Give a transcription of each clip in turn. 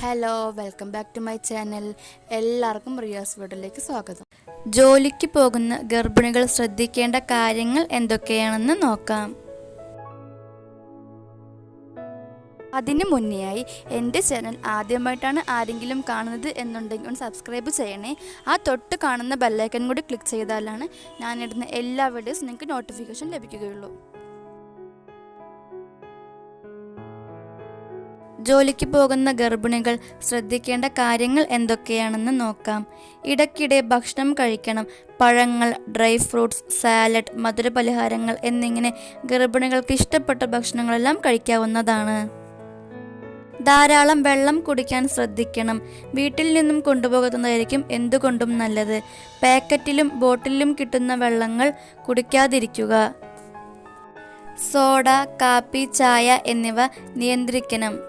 Hello welcome back to my channel എല്ലാവർക്കും റിയാസ് വീഡിയോയിലേക്ക് സ്വാഗതം. ജോലിക്ക് പോകുന്ന ഗർഭിണികൾ ശ്രദ്ധിക്കേണ്ട കാര്യങ്ങൾ എന്തൊക്കെയാണെന്ന് നോക്കാം. അതിന് മുന്നെയായി എന്റെ ചാനൽ ആദ്യമായിട്ടാണ് ആരെങ്കിലും കാണുന്നത് എന്നുണ്ടെങ്കിൽ ഒന്ന് സബ്സ്ക്രൈബ് ചെയ്യണേ. ആ തൊട്ട് കാണുന്ന ബെല്ലൈക്കൻ കൂടി ക്ലിക്ക് ചെയ്താലാണ് ഞാനിടുന്ന എല്ലാ വീഡിയോസ് നിങ്ങൾക്ക് നോട്ടിഫിക്കേഷൻ ലഭിക്കുകയുള്ളൂ. ജോലിക്ക് പോകുന്ന ഗർഭിണികൾ ശ്രദ്ധിക്കേണ്ട കാര്യങ്ങൾ എന്തൊക്കെയാണെന്ന് നോക്കാം. ഇടയ്ക്കിടെ ഭക്ഷണം കഴിക്കണം. പഴങ്ങൾ ഡ്രൈ ഫ്രൂട്ട്സ് സാലഡ് മധുരപലഹാരങ്ങൾ എന്നിങ്ങനെ ഗർഭിണികൾക്ക് ഇഷ്ടപ്പെട്ട ഭക്ഷണങ്ങളെല്ലാം കഴിക്കാവുന്നതാണ്. ധാരാളം വെള്ളം കുടിക്കാൻ ശ്രദ്ധിക്കണം. വീട്ടിൽ നിന്നും കൊണ്ടുപോകുന്നതായിരിക്കും എന്തുകൊണ്ടും നല്ലത്. പാക്കറ്റിലും ബോട്ടിലും കിട്ടുന്ന വെള്ളങ്ങൾ കുടിക്കാതിരിക്കുക. സോഡ കാപ്പി ചായ എന്നിവ നിയന്ത്രിക്കണം.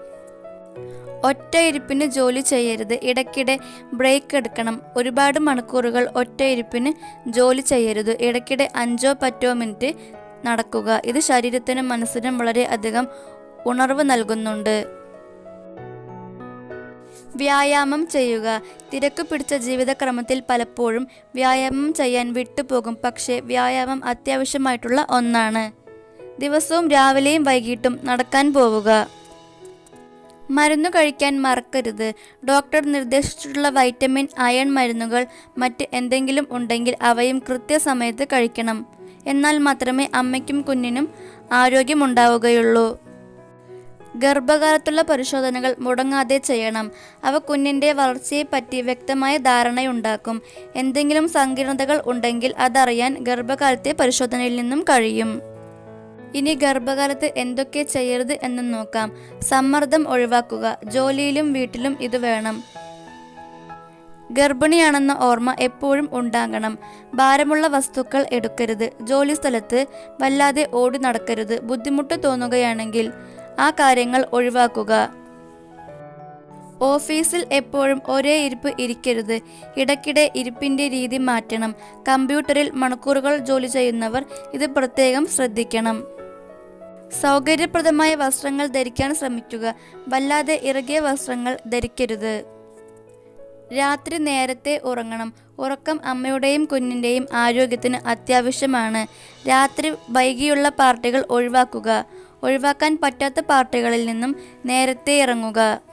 ഒറ്റയിരുപ്പിന് ജോലി ചെയ്യരുത്. ഇടയ്ക്കിടെ ബ്രേക്ക് എടുക്കണം. ഒരുപാട് മണിക്കൂറുകൾ ഒറ്റയിരുപ്പിന് ജോലി ചെയ്യരുത്. ഇടയ്ക്കിടെ അഞ്ചോ പത്തോ മിനിറ്റ് നടക്കുക. ഇത് ശരീരത്തിനും മനസ്സിനും വളരെ അധികം ഉണർവ് നൽകുന്നുണ്ട്. വ്യായാമം ചെയ്യുക. തിരക്ക് പിടിച്ച ജീവിതക്രമത്തിൽ പലപ്പോഴും വ്യായാമം ചെയ്യാൻ വിട്ടുപോകും. പക്ഷേ വ്യായാമം അത്യാവശ്യമായിട്ടുള്ള ഒന്നാണ്. ദിവസവും രാവിലെയും വൈകിട്ടും നടക്കാൻ പോവുക. മരുന്ന് കഴിക്കാൻ മറക്കരുത്. ഡോക്ടർ നിർദ്ദേശിച്ചിട്ടുള്ള വൈറ്റമിൻ അയൺ മരുന്നുകൾ മറ്റ് എന്തെങ്കിലും ഉണ്ടെങ്കിൽ അവയും കൃത്യസമയത്ത് കഴിക്കണം. എന്നാൽ മാത്രമേ അമ്മയ്ക്കും കുഞ്ഞിനും ആരോഗ്യമുണ്ടാവുകയുള്ളൂ. ഗർഭകാലത്തുള്ള പരിശോധനകൾ മുടങ്ങാതെ ചെയ്യണം. അവ കുഞ്ഞിന്റെ വളർച്ചയെപ്പറ്റി വ്യക്തമായ ധാരണയുണ്ടാക്കും. എന്തെങ്കിലും സങ്കീർണതകൾ ഉണ്ടെങ്കിൽ അതറിയാൻ ഗർഭകാലത്തെ പരിശോധനയിൽ നിന്നും കഴിയും. ഇനി ഗർഭകാലത്ത് എന്തൊക്കെ ചെയ്യരുത് എന്ന് നോക്കാം. സമ്മർദ്ദം ഒഴിവാക്കുക. ജോലിയിലും വീട്ടിലും ഇത് വേണം. ഗർഭിണിയാണെന്ന ഓർമ്മ എപ്പോഴും ഉണ്ടാകണം. ഭാരമുള്ള വസ്തുക്കൾ എടുക്കരുത്. ജോലി സ്ഥലത്ത് വല്ലാതെ ഓടി നടക്കരുത്. ബുദ്ധിമുട്ട് തോന്നുകയാണെങ്കിൽ ആ കാര്യങ്ങൾ ഒഴിവാക്കുക. ഓഫീസിൽ എപ്പോഴും ഒരേ ഇരിപ്പ് ഇരിക്കരുത്. ഇടയ്ക്കിടെ ഇരിപ്പിന്റെ രീതി മാറ്റണം. കമ്പ്യൂട്ടറിൽ മണിക്കൂറുകൾ ജോലി ചെയ്യുന്നവർ ഇത് പ്രത്യേകം ശ്രദ്ധിക്കണം. സൗകര്യപ്രദമായ വസ്ത്രങ്ങൾ ധരിക്കാൻ ശ്രമിക്കുക. വല്ലാതെ ഇറുകിയ വസ്ത്രങ്ങൾ ധരിക്കരുത്. രാത്രി നേരത്തെ ഉറങ്ങണം. ഉറക്കം അമ്മയുടെയും കുഞ്ഞിന്റെയും ആരോഗ്യത്തിന് അത്യാവശ്യമാണ്. രാത്രി വൈകിയുള്ള പാർട്ടികൾ ഒഴിവാക്കുക. ഒഴിവാക്കാൻ പറ്റാത്ത പാർട്ടികളിൽ നിന്നും നേരത്തെ ഇറങ്ങുക.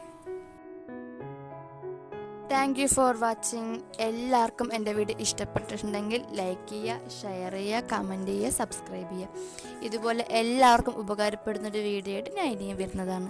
താങ്ക് യു ഫോർ വാച്ചിങ് എല്ലാവർക്കും എന്റെ വീഡിയോ ഇഷ്ടപ്പെട്ടിട്ടുണ്ടെങ്കിൽ ലൈക്ക് ചെയ്യുക ഷെയർ ചെയ്യുക കമന്റ് ചെയ്യുക സബ്സ്ക്രൈബ് ചെയ്യുക. ഇതുപോലെ എല്ലാവർക്കും ഉപകാരപ്പെടുന്ന ഒരു വീഡിയോ ആയിട്ട് ഞാൻ ഇനിയും വരുന്നതാണ്.